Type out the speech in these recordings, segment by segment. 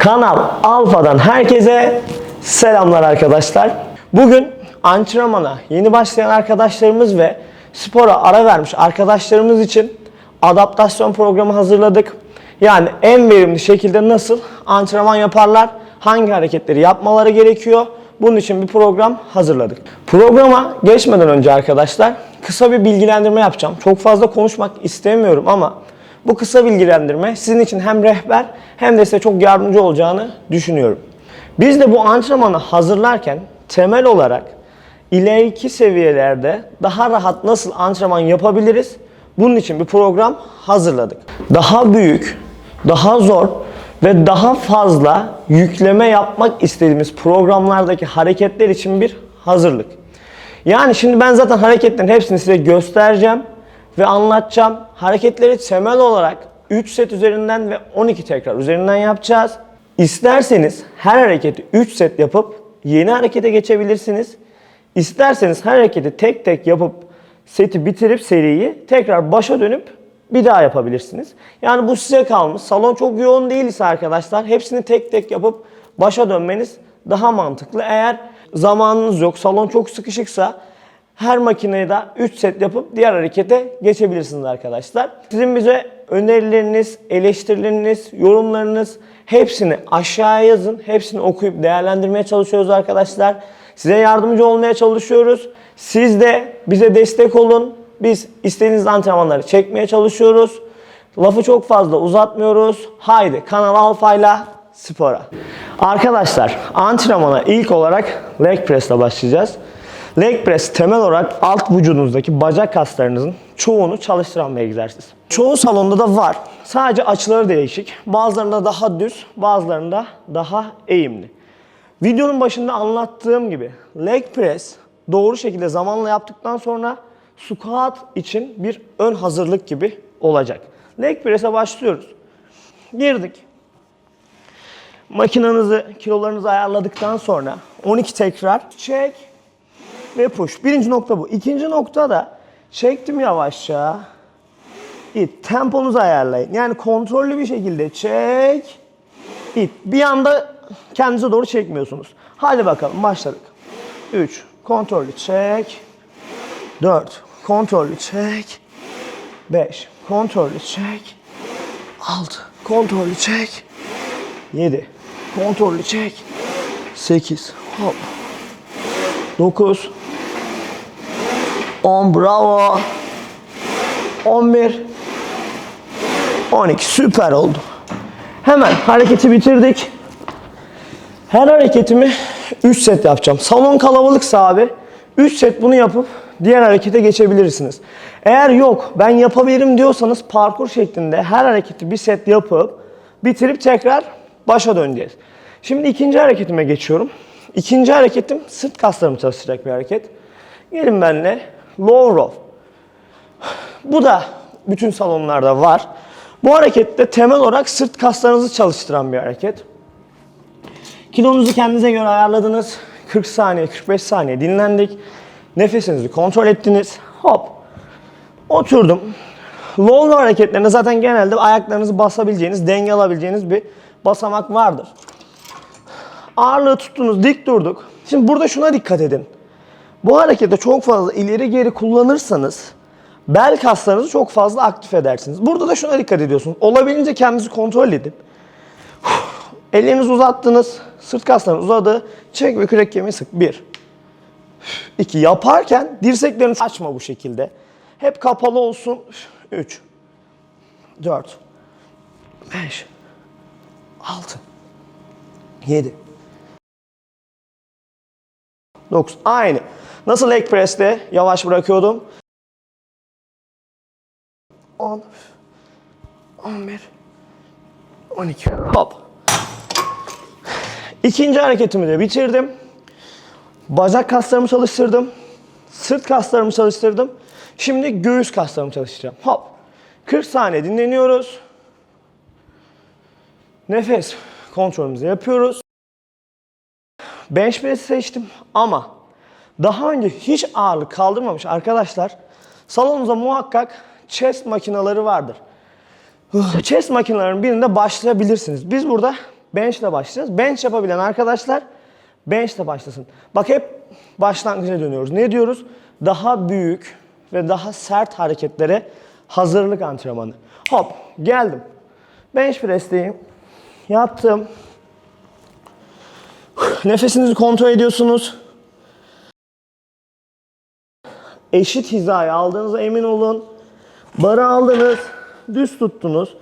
Kanal Alfa'dan herkese selamlar arkadaşlar. Bugün antrenmana yeni başlayan arkadaşlarımız ve spora ara vermiş arkadaşlarımız için adaptasyon programı hazırladık. Yani en verimli şekilde nasıl antrenman yaparlar, hangi hareketleri yapmaları gerekiyor. Bunun için bir program hazırladık. Programa geçmeden önce arkadaşlar kısa bir bilgilendirme yapacağım. Çok fazla konuşmak istemiyorum ama bu kısa bilgilendirme sizin için hem rehber hem de size çok yardımcı olacağını düşünüyorum. Biz de bu antrenmanı hazırlarken temel olarak ileriki seviyelerde daha rahat nasıl antrenman yapabiliriz? Bunun için bir program hazırladık. Daha büyük, daha zor ve daha fazla yükleme yapmak istediğimiz programlardaki hareketler için bir hazırlık. Yani şimdi ben zaten hareketlerin hepsini size göstereceğim ve anlatacağım. Hareketleri temel olarak 3 set üzerinden ve 12 tekrar üzerinden yapacağız. İsterseniz her hareketi 3 set yapıp yeni harekete geçebilirsiniz. İsterseniz her hareketi tek tek yapıp seti bitirip seriyi tekrar başa dönüp bir daha yapabilirsiniz. Yani bu size kalmış. Salon çok yoğun değilse arkadaşlar hepsini tek tek yapıp başa dönmeniz daha mantıklı. Eğer zamanınız yok, salon çok sıkışıksa her makineye de 3 set yapıp diğer harekete geçebilirsiniz arkadaşlar. Sizin bize önerileriniz, eleştirileriniz, yorumlarınız hepsini aşağıya yazın. Hepsini okuyup değerlendirmeye çalışıyoruz arkadaşlar. Size yardımcı olmaya çalışıyoruz. Siz de bize destek olun. Biz istediğiniz antrenmanları çekmeye çalışıyoruz. Lafı çok fazla uzatmıyoruz. Haydi Kanal Alfa'yla spora. Arkadaşlar antrenmana ilk olarak leg press ile başlayacağız. Leg press temel olarak alt vücudunuzdaki bacak kaslarınızın çoğunu çalıştıran bir egzersiz. Çoğu salonda da var. Sadece açıları değişik. Bazılarında daha düz, bazılarında daha eğimli. Videonun başında anlattığım gibi leg press doğru şekilde zamanla yaptıktan sonra squat için bir ön hazırlık gibi olacak. Leg press'e başlıyoruz. Girdik. Makinanızı, kilolarınızı ayarladıktan sonra 12 tekrar çek ve push. Birinci nokta bu. İkinci nokta da çektim yavaşça. İt. Temponuzu ayarlayın. Yani kontrollü bir şekilde çek. İt. Bir anda kendinize doğru çekmiyorsunuz. Hadi bakalım başladık. 3. Kontrollü çek. 4. Kontrollü çek. 5. Kontrollü çek. 6. Kontrollü çek. 7. Kontrollü çek. 8. Hop. 9. 10 bravo. 11. 12 süper oldu. Hemen hareketi bitirdik. Her hareketimi 3 set yapacağım. Salon kalabalıksa abi 3 set bunu yapıp diğer harekete geçebilirsiniz. Eğer yok ben yapabilirim diyorsanız parkur şeklinde her hareketi bir set yapıp bitirip tekrar başa döneceğiz. Şimdi ikinci hareketime geçiyorum. İkinci hareketim sırt kaslarımı çalıştıracak bir hareket. Gelin benimle low row. Bu da bütün salonlarda var. Bu harekette temel olarak sırt kaslarınızı çalıştıran bir hareket. Kilonuzu kendinize göre ayarladınız. 40 saniye, 45 saniye dinlendik. Nefesinizi kontrol ettiniz. Hop. Oturdum. Low hareketlerinde zaten genelde ayaklarınızı basabileceğiniz, denge alabileceğiniz bir basamak vardır. Ağırlığı tuttunuz, dik durduk. Şimdi burada şuna dikkat edin. Bu harekette çok fazla ileri geri kullanırsanız bel kaslarınızı çok fazla aktif edersiniz. Burada da şuna dikkat ediyorsunuz. Olabildiğince kendinizi kontrol edin. Ellerinizi uzattınız. Sırt kaslarınız uzadı. Çek ve kürek kemiği sık. Bir. İki. Yaparken dirseklerini açma bu şekilde. Hep kapalı olsun. Üç. Dört. Beş. Altı. Yedi. 9. Aynı. Nasıl leg press'te yavaş bırakıyordum. 10. 11. 12. Hop. İkinci hareketimi de bitirdim. Bacak kaslarımı çalıştırdım. Sırt kaslarımı çalıştırdım. Şimdi göğüs kaslarımı çalıştıracağım. Hop. 40 saniye dinleniyoruz. Nefes kontrolümüzü yapıyoruz. Bench press seçtim ama daha önce hiç ağırlık kaldırmamış arkadaşlar salonunuzda muhakkak chest makineleri vardır. Chest makinelerinin birinde başlayabilirsiniz. Biz burada bench ile başlayacağız. Bench yapabilen arkadaşlar bench ile başlasın. Bak hep başlangıca dönüyoruz. Ne diyoruz? Daha büyük ve daha sert hareketlere hazırlık antrenmanı. Hop geldim. Bench press'teyim. Yattım. Nefesinizi kontrol ediyorsunuz. Eşit hizaya aldığınıza emin olun. Barı aldınız, düz tuttunuz.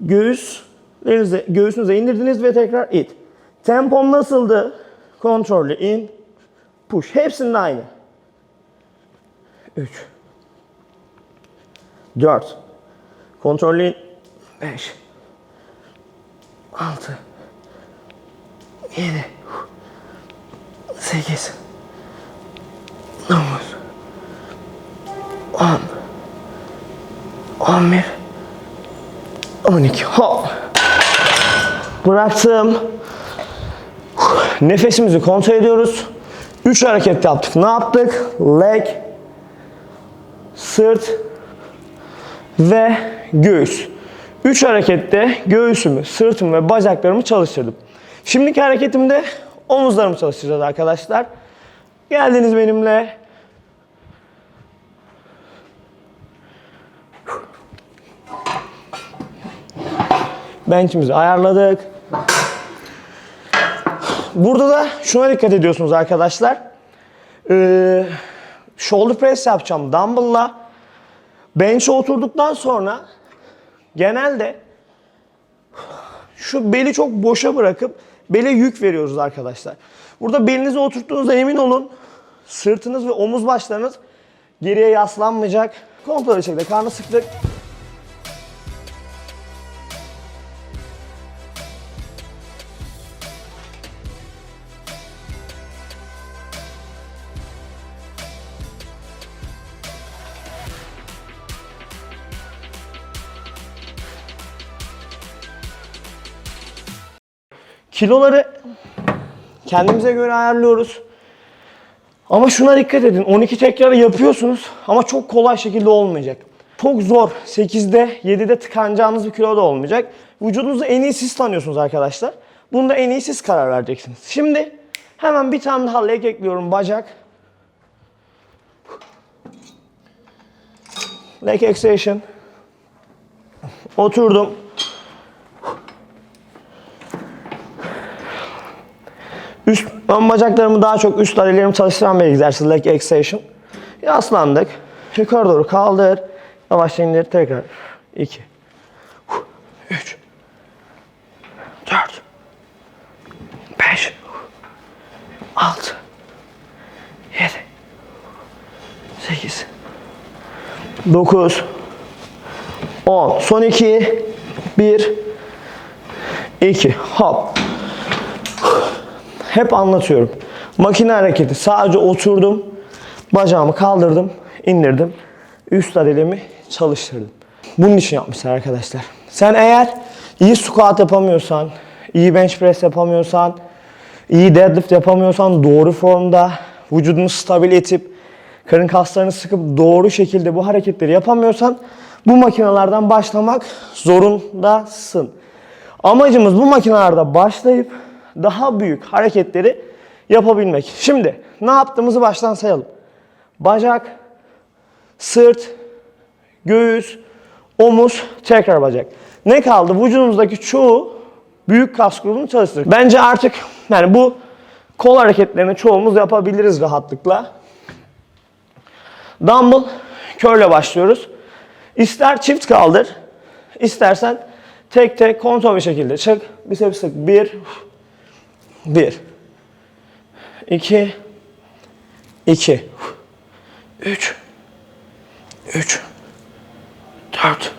Göğüslerinize, göğsünüze indirdiniz ve tekrar it. Tempom nasıldı? Kontrollü in, push. Hepsinde aynı. 3 4 Kontrollü in. 5 6 7 8 9 10 11 12 Hop Bıraktım. Nefesimizi kontrol ediyoruz. 3 hareket yaptık. Ne yaptık? Leg sırt ve göğüs. 3 harekette göğsümü, sırtımı ve bacaklarımı çalıştırdım. Şimdiki hareketimde omuzlarımı çalıştıracağız arkadaşlar. Geldiniz benimle. Bench'imizi ayarladık. Burada da şuna dikkat ediyorsunuz arkadaşlar. Ee, shoulder press yapacağım dumbbell'la. Bench'e oturduktan sonra genelde şu beli çok boşa bırakıp bele yük veriyoruz arkadaşlar. Burada belinizi oturttuğunuzda emin olun. Sırtınız ve omuz başlarınız geriye yaslanmayacak. Kontrol şekilde karnı sıktık. Kiloları kendimize göre ayarlıyoruz. Ama şuna dikkat edin. 12 tekrarı yapıyorsunuz ama çok kolay şekilde olmayacak. Çok zor. 8'de 7'de tıkanacağınız bir kilo da olmayacak. Vücudunuzu en iyi siz tanıyorsunuz arkadaşlar. Bunda en iyi siz karar vereceksiniz. Şimdi hemen bir tane daha leg ekliyorum bacak. Leg extension. Oturdum. Üst, ön bacaklarımı daha çok üst arilerimi çalıştıran bir egzersiz leg extension. Yaslandık. Yukarı doğru kaldır. Yavaşça indir. Tekrar. 2 3 4 5 6 7 8 9 10 Son 2 1 2 Hop hep anlatıyorum. Makine hareketi. Sadece oturdum. Bacağımı kaldırdım. indirdim. Üst adelemi çalıştırdım. Bunun için yapmışlar arkadaşlar. Sen eğer iyi squat yapamıyorsan, iyi bench press yapamıyorsan, iyi deadlift yapamıyorsan, doğru formda vücudunu stabil etip, karın kaslarını sıkıp doğru şekilde bu hareketleri yapamıyorsan bu makinelerden başlamak zorundasın. Amacımız bu makinelerde başlayıp daha büyük hareketleri yapabilmek. Şimdi ne yaptığımızı baştan sayalım. Bacak, sırt, göğüs, omuz, tekrar bacak. Ne kaldı? Vücudumuzdaki çoğu büyük kas grubunu çalıştırdık. Bence artık yani bu kol hareketlerini çoğumuz yapabiliriz rahatlıkla. Dumbbell curl'e başlıyoruz. İster çift kaldır, istersen tek tek kontrol bir şekilde çık. Biceps sık. Bir, bir, iki, iki, üç, üç, dört,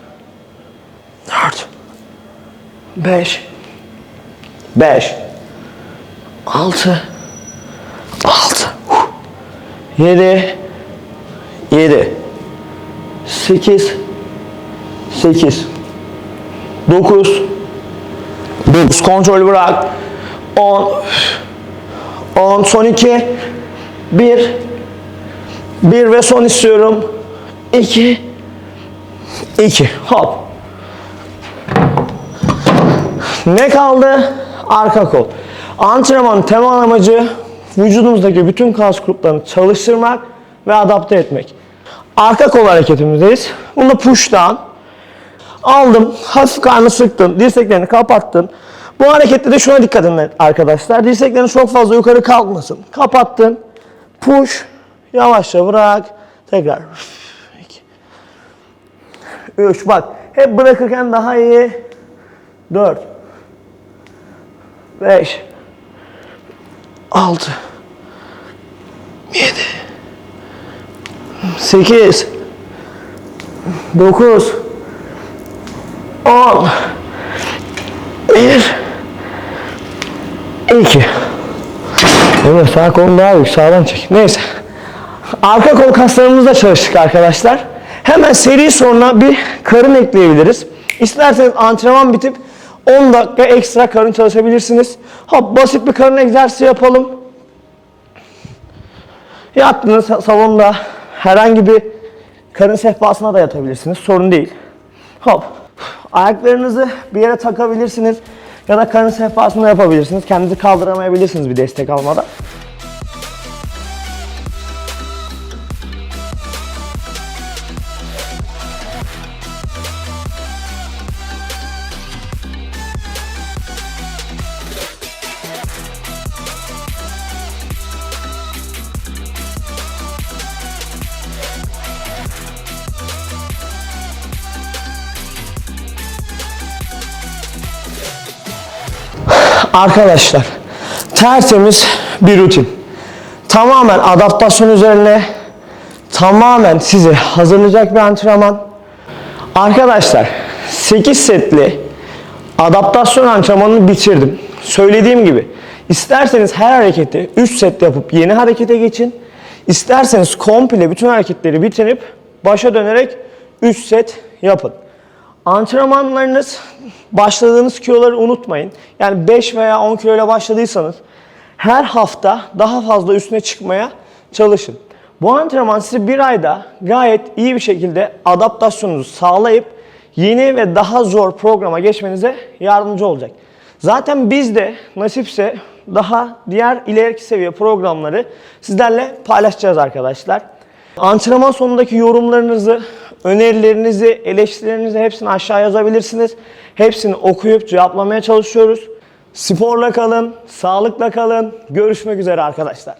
dört, beş, beş, altı, altı, yedi, yedi, sekiz, sekiz, dokuz, dokuz. Kontrolü bırak. 10 10 son 2 1 1 ve son istiyorum 2 2 hop ne kaldı arka kol. Antrenmanın temel amacı vücudumuzdaki bütün kas gruplarını çalıştırmak ve adapte etmek. Arka kol hareketimizdeyiz. Bunda push down. Aldım, hafif karnı sıktın, dirseklerini kapattın. Bu harekette de şuna dikkat edin arkadaşlar. Dirseklerin çok fazla yukarı kalkmasın. Kapattın, push, yavaşça bırak. Tekrar. 3 bak. Hep bırakırken daha iyi. 4 5 6 7 8 9 10 1 2 Evet sağ kolun daha büyük sağdan çek. Neyse. Arka kol kaslarımızla çalıştık arkadaşlar. Hemen seri sonra bir karın ekleyebiliriz. İsterseniz antrenman bitip 10 dakika ekstra karın çalışabilirsiniz. Hop basit bir karın egzersizi yapalım. Yattığınız salonda herhangi bir karın sehpasına da yatabilirsiniz. Sorun değil. Hop. Ayaklarınızı bir yere takabilirsiniz. Ya da karın sehpasında yapabilirsiniz. Kendinizi kaldıramayabilirsiniz bir destek almadan. Arkadaşlar tertemiz bir rutin. Tamamen adaptasyon üzerine tamamen sizi hazırlayacak bir antrenman. Arkadaşlar 8 setli adaptasyon antrenmanını bitirdim. Söylediğim gibi isterseniz her hareketi 3 set yapıp yeni harekete geçin. İsterseniz komple bütün hareketleri bitirip başa dönerek 3 set yapın. Antrenmanlarınız başladığınız kiloları unutmayın. Yani 5 veya 10 kilo ile başladıysanız her hafta daha fazla üstüne çıkmaya çalışın. Bu antrenman sizi bir ayda gayet iyi bir şekilde adaptasyonunuzu sağlayıp yeni ve daha zor programa geçmenize yardımcı olacak. Zaten biz de nasipse daha diğer ileriki seviye programları sizlerle paylaşacağız arkadaşlar. Antrenman sonundaki yorumlarınızı, önerilerinizi, eleştirilerinizi hepsini aşağı yazabilirsiniz. Hepsini okuyup cevaplamaya çalışıyoruz. Sporla kalın, sağlıkla kalın. Görüşmek üzere arkadaşlar.